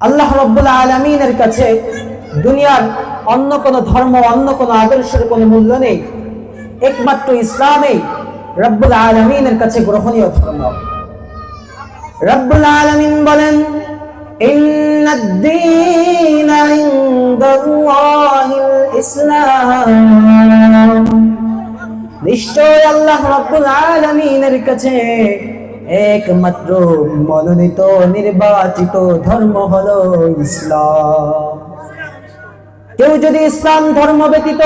আল্লাহ রব্বুল আলমিনের কাছে দুনিয়ার অন্য কোনো ধর্ম, অন্য কোনো আদর্শের কোনো মূল্য নেই। একমাত্র ইসলামেই রব্বুল আলমিনের কাছে গ্রহণীয় ধর্ম। রব্বুল আলমিন বলেন নিশ্চয় আল্লাহ রব্বুল আলমিনের কাছে একমাত্র মনোনীত নির্বাচিত ধর্ম হলো ইসলাম। কেউ যদি ইসলাম ধর্ম ব্যতীত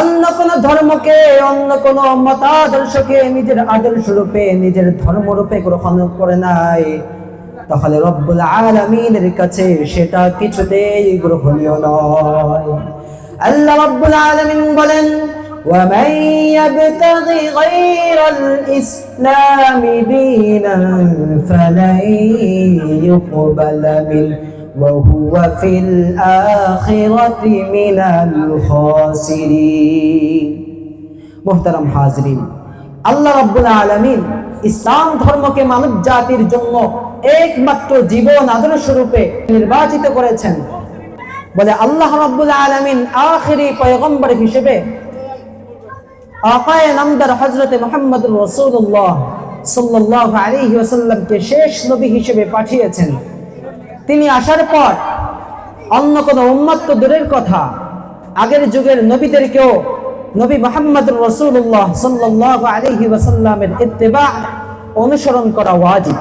অন্য কোন ধর্মকে, অন্য কোন মতাদর্শকে নিজের আদর্শ রূপে, নিজের ধর্ম রূপে গ্রহণ করে নাই, তাহলে রব্বুল আলমিনের কাছে সেটা কিছুতেই গ্রহণীয় নয়। আল্লাহ রব্বুল আলমিন বলেন ومن يبتغ غير الإسلام دينا فلن يقبل منه وهو في الآخرة من الخاسرين মোহতারাম হাজরিন আল্লাহ রাব্বুল আলামিন ইসলাম ধর্মকে মানব জাতির জন্য একমাত্র জীবন আদর্শ রূপে নির্বাচিত করেছেন বলে আল্লাহ রাব্বুল আলামিন আখিরি পয়গম্বর হিসেবে আকায় নামদার হজরত মোহাম্মদ রসুল্লাহ সাল্লাহ আলী ওসাল্লামকে শেষ নবী হিসেবে পাঠিয়েছেন। তিনি আসার পর অন্য কোন উম্মত দূরের কথা, আগের যুগের নবীদের কেউ নবী মোহাম্মদ রসুল্লাহ সাল্লাহ আলহি ওসাল্লামের ইত্তেবা অনুসরণ করা ওয়াজিব।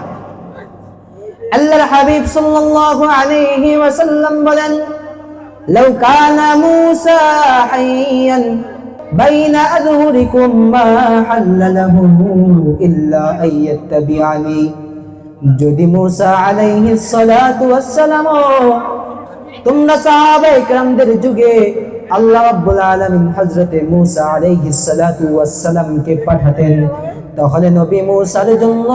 আল্লাহর হাবিব সাল্লাল্লাহু আলাইহি ওয়াসাল্লাম বলেন, লাউ কানা মূসা হাইয়ান بين أظهركم ما حل له إلا أن يتبعني যদি মুসা আলাইহি সালাতু ওয়াসসালাম তোমরা সাহাবা ইকরামদের যুগে আল্লাহ রাব্বুল আলামিন হযরতে মুসা আলাইহি সালাতু ওয়াসসালাম কে পাঠাতেন তাহলে নবী মুসার জন্য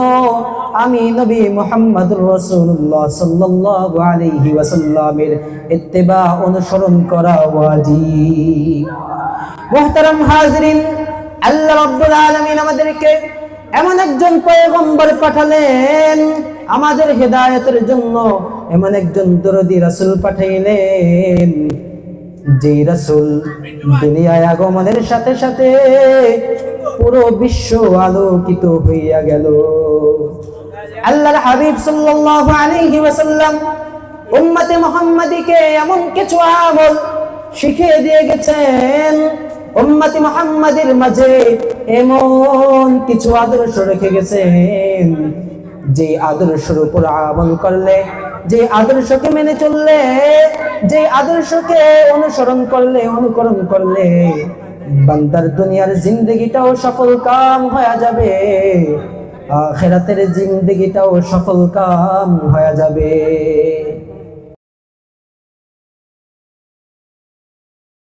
আমি নবী মুহাম্মদুর রাসূলুল্লাহ সাল্লাল্লাহু আলাইহি ওয়াসাল্লামের ইত্তেবা অনুসরণ করা ওয়াজিব মুহতারাম হাজরিন, আল্লাহ রাব্বুল আলামিন আমাদেরকে এমন একজন পয়গম্বর পাঠালেন, আমাদের হেদায়েতের জন্য এমন একজন দরদি রাসূল পাঠাইলেন যে রাসূল দুনিয়ায় আগমনের সাথে সাথে পুরো বিশ্ব আলোকিত হইয়া গেল। আল্লাহর হাবিব সাল্লাল্লাহু আলাইহি ওয়াসাল্লাম উম্মতে মুহাম্মাদিকে এমন কিছু আমল শিখিয়ে দিয়ে গেছেন উম্মতি মুহাম্মাদের মাঝে এমন কিছু আদর্শ রেখে গেছেন। যে আদর্শের উপর আমল করলে, যে আদর্শকে মেনে চললে, যে আদর্শকে অনুসরণ করলে, অনুকরণ করলে, বান্দার দুনিয়ার জিন্দগিটাও সফল কাম হয়ে যাবে, আখেরাতের জিন্দগিটাও সফল কাম হয়ে যাবে।